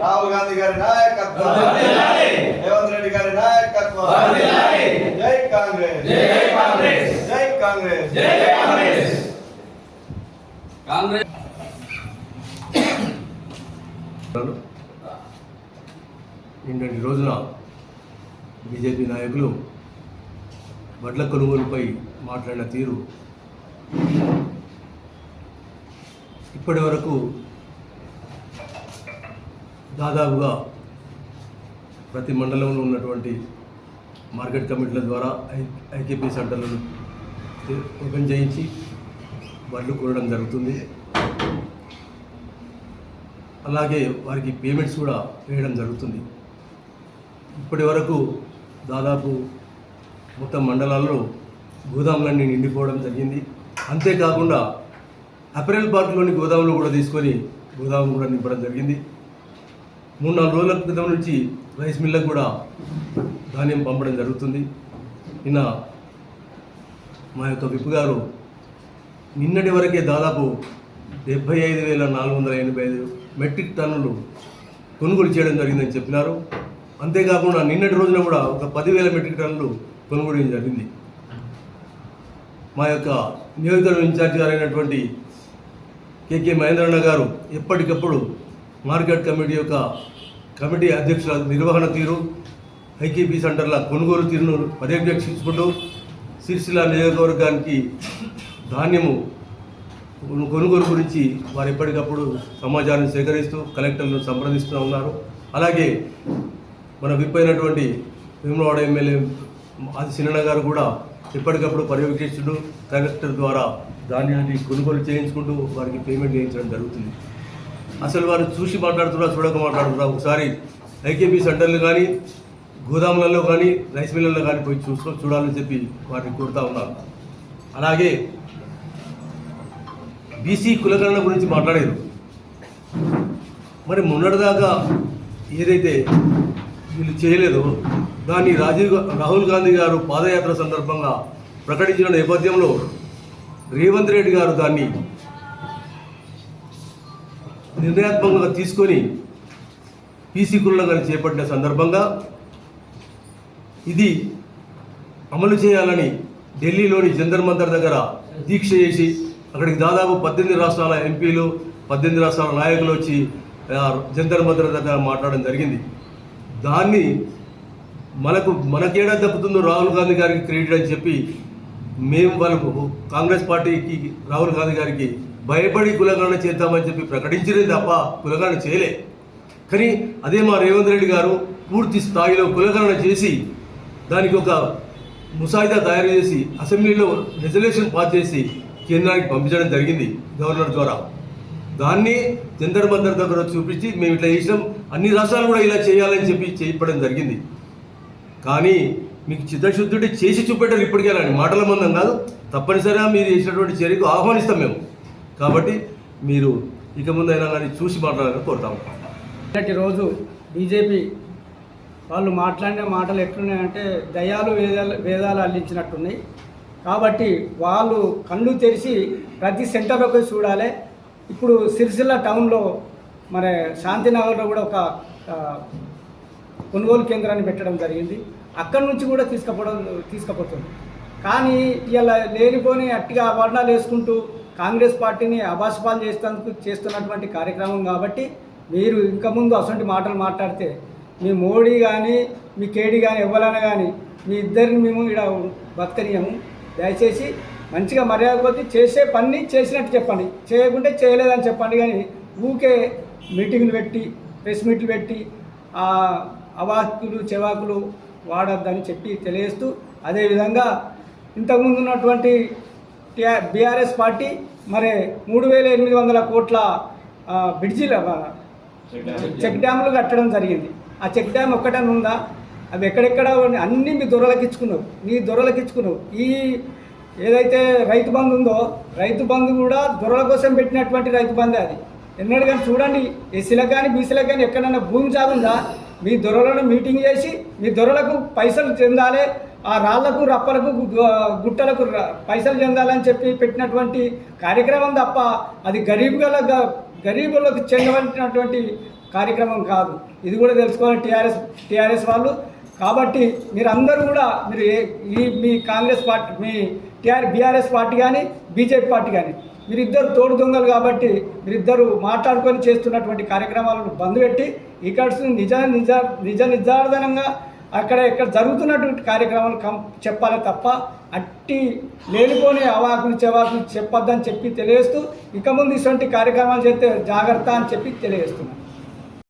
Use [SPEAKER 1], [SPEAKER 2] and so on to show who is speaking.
[SPEAKER 1] రాహుల్ గాంధీ గారి నాయకత్వం. రేవంత్ రెడ్డి గారి నాయకత్వం. జై కాంగ్రెస్. జై కాంగ్రెస్.
[SPEAKER 2] కాంగ్రెస్.
[SPEAKER 3] నిన్నటి రోజున బీజేపీ నాయకులు వడ్ల కొనుగోలుపై మాట్లాడిన తీరు ఇప్పటి వరకు దాదాపుగా ప్రతి మండలంలో ఉన్నటువంటి మార్కెట్ కమిటీల ద్వారా ఐ ఐకేపీ సెంటర్లను ఓపెన్ చేయించి వడ్లు కొనడం జరుగుతుంది. అలాగే వారికి పేమెంట్స్ కూడా వేయడం జరుగుతుంది. ఇప్పటి వరకు దాదాపు మొత్తం మండలాల్లో గోదాములన్నీ నిండిపోవడం జరిగింది. అంతేకాకుండా అప్రిల్ పార్క్లోని గోదాములు కూడా తీసుకొని గోదాము కూడా నింపడం జరిగింది. మూడు నాలుగు రోజుల క్రితం నుంచి రైస్ మిల్లకు కూడా ధాన్యం పంపడం జరుగుతుంది. నిన్న మా యొక్క విప్ గారు నిన్నటి వరకే దాదాపు డెబ్బై ఐదు వేల నాలుగు వందల ఎనభై ఐదు మెట్రిక్ టన్నులు కొనుగోలు చేయడం జరిగిందని చెప్పినారు. అంతేకాకుండా నిన్నటి రోజున కూడా ఒక పదివేల మెట్రిక్ టన్నులు కొనుగోలు చేయడం జరిగింది. మా యొక్క నియోజకవర్గం ఇన్ఛార్జ్ గారైనటువంటి కేకే మహేంద్రన్న గారు ఎప్పటికప్పుడు మార్కెట్ కమిటీ యొక్క కమిటీ అధ్యక్షుల నిర్వహణ తీరు ఐకేపీ సెంటర్ల కొనుగోలు తీరును పర్యవేక్షించుకుంటూ సిరిసిల్ల నియోజకవర్గానికి ధాన్యము కొనుగోలు గురించి వారు ఎప్పటికప్పుడు సమాచారాన్ని సేకరిస్తూ కలెక్టర్లను సంప్రదిస్తూ ఉన్నారు. అలాగే మన విప్ అయినటువంటి భీమలవాడ ఎమ్మెల్యే ఆది సిన్న గారు కూడా ఎప్పటికప్పుడు పర్యవేక్షిస్తూ కలెక్టర్ ద్వారా ధాన్యాన్ని కొనుగోలు చేయించుకుంటూ వారికి పేమెంట్ చేయించడం జరుగుతుంది. అసలు వారు చూసి మాట్లాడుతున్నా చూడక మాట్లాడుతున్నా ఒకసారి ఐకేపీ సెంటర్లు కానీ గోదాములలో కానీ రైస్ మిల్లలో కానీ పోయి చూసుకో చూడాలని చెప్పి వారిని కోరుతా ఉన్నాను అలాగే బీసీ కులగణన గురించి మాట్లాడారు. మరి మొన్నటిదాకా ఏదైతే వీళ్ళు చేయలేదో దాన్ని రాజీవ్ రాహుల్ గాంధీ గారు పాదయాత్ర సందర్భంగా ప్రకటించిన నేపథ్యంలో రేవంత్ రెడ్డి గారు దాన్ని నిర్ణయాత్మకంగా తీసుకొని పీసీ కులగణన చేపట్టిన సందర్భంగా ఇది అమలు చేయాలని ఢిల్లీలోని జందర్ మందర్ దగ్గర దీక్ష చేసి అక్కడికి దాదాపు పద్దెనిమిది రాష్ట్రాల ఎంపీలు పద్దెనిమిది రాష్ట్రాల నాయకులు వచ్చి జందర్ జంతర్ దగ్గర మాట్లాడడం జరిగింది. దాన్ని మనకు మనకేడా దక్కుతుందో రాహుల్ గాంధీ గారికి క్రెడిట్ అని చెప్పి మేము వాళ్ళకు కాంగ్రెస్ పార్టీకి రాహుల్ గాంధీ గారికి భయపడి కులగణన చేద్దామని చెప్పి ప్రకటించినది తప్ప కులగణన చేయలే. కానీ అదే మా రేవంత్ రెడ్డి గారు పూర్తి స్థాయిలో కులగణన చేసి దానికి ఒక ముసాయిదా తయారు చేసి అసెంబ్లీలో రెజల్యూషన్ పాస్ చేసి కేంద్రానికి పంపించడం జరిగింది గవర్నర్ ద్వారా. దాన్ని జంతర్ మందర్ దగ్గర చూపించి మేము ఇట్లా చేసినాం. అన్ని రాష్ట్రాలు కూడా ఇలా చేయాలని చెప్పి చేయడం జరిగింది. కానీ మీకు చిత్తశుద్ధుడి చేసి చూపెట్టారు ఇప్పటికే మాటల మందం కాదు. తప్పనిసరిగా మీరు చేసినటువంటి చర్యకు ఆహ్వానిస్తాం మేము. కాబట్టి మీరు ఇక ముందైనా కానీ చూసి మాట్లాడాలని కోరుతాము
[SPEAKER 4] రోజు బీజేపీ వాళ్ళు మాట్లాడిన మాటలు ఎట్లున్నాయంటే దయాలు వేదాలు వేదాలు అల్లించినట్టున్నాయి కాబట్టి వాళ్ళు కళ్ళు తెరిచి ప్రతి సెంటర్లోకి చూడాలి. ఇప్పుడు సిరిసిల్ల టౌన్లో మరి శాంతినగర్లో కూడా ఒక కొనుగోలు కేంద్రాన్ని పెట్టడం జరిగింది. అక్కడి నుంచి కూడా తీసుకపోవడం తీసుకపోతుంది. కానీ ఇలా లేనిపోని అట్టిగా వర్ణాలు వేసుకుంటూ కాంగ్రెస్ పార్టీని అబాసపాలు చేసేందుకు చేస్తున్నటువంటి కార్యక్రమం కాబట్టి మీరు ఇంకా ముందు అసలు మాటలు మాట్లాడితే మీ మోడీ కానీ మీ కేడీ కానీ ఎవరైనా కానీ మీ ఇద్దరిని మేము ఇక్కడ బతకనీయము. దయచేసి మంచిగా మర్యాద కొద్దీ చేసే పని చేసినట్టు చెప్పండి. చేయకుంటే చేయలేదని చెప్పండి కానీ ఊకే మీటింగ్లు పెట్టి ప్రెస్ మీట్లు పెట్టి అవాకులు చెవాకులు వాడొద్దని చెప్పి తెలియజేస్తూ అదేవిధంగా ఇంతకుముందు ఉన్నటువంటి బీఆర్ఎస్ పార్టీ మరి మూడు వేల ఎనిమిది వందల కోట్ల ఆ, బ్రిడ్జిల చెక్ డ్యాములు కట్టడం జరిగింది. ఆ చెక్ డ్యామ్ ఒక్కటని ఉందా? అవి ఎక్కడెక్కడ అన్నీ మీ దొరలకిచ్చుకున్నావు నీ దొరలకిచ్చుకున్నావు ఈ ఏదైతే రైతు బంధు ఉందో రైతు బంధు కూడా దొరల కోసం పెట్టినటువంటి రైతు బంధే అది. ఎన్నడూ కానీ చూడండి ఎస్సీలకు కానీ బీసీలకు కానీ ఎక్కడైనా భూమి చాలుందా మీ దొరలను మీటింగ్ చేసి మీ దొరలకు పైసలు చెందాలి ఆ రాళ్ళకు రప్పలకు గు- గుట్టలకు పైసలు చెందాలని చెప్పి పెట్టినటువంటి కార్యక్రమం తప్ప అది గరీబ్ గల గ- గరీబులకు చెందవలసినటువంటి కార్యక్రమం కాదు. ఇది కూడా తెలుసుకోవాలి టీఆర్ఎస్ టీఆర్ఎస్ వాళ్ళు. కాబట్టి మీరందరూ కూడా మీరు ఈ మీ కాంగ్రెస్ పార్టీ మీ టీఆర్ బీఆర్ఎస్ పార్టీ కానీ బీజేపీ పార్టీ కానీ మీరిద్దరు తోడు దొంగలు కాబట్టి మీరిద్దరు మాట్లాడుకొని చేస్తున్నటువంటి కార్యక్రమాలను బంద్ పెట్టి ఇక్కడ నిజ నిజ నిజ నిర్ధారణంగా అక్కడ ఇక్కడ జరుగుతున్నటువంటి కార్యక్రమాలు కం చెప్పాలి తప్ప అట్టి లేనిపోని అవాకులు చెవాకులు చెప్పొద్దని చెప్పి తెలియజేస్తూ ఇక ముందు ఇటువంటి కార్యక్రమాలు చేస్తే జాగ్రత్త అని చెప్పి తెలియజేస్తున్నాను.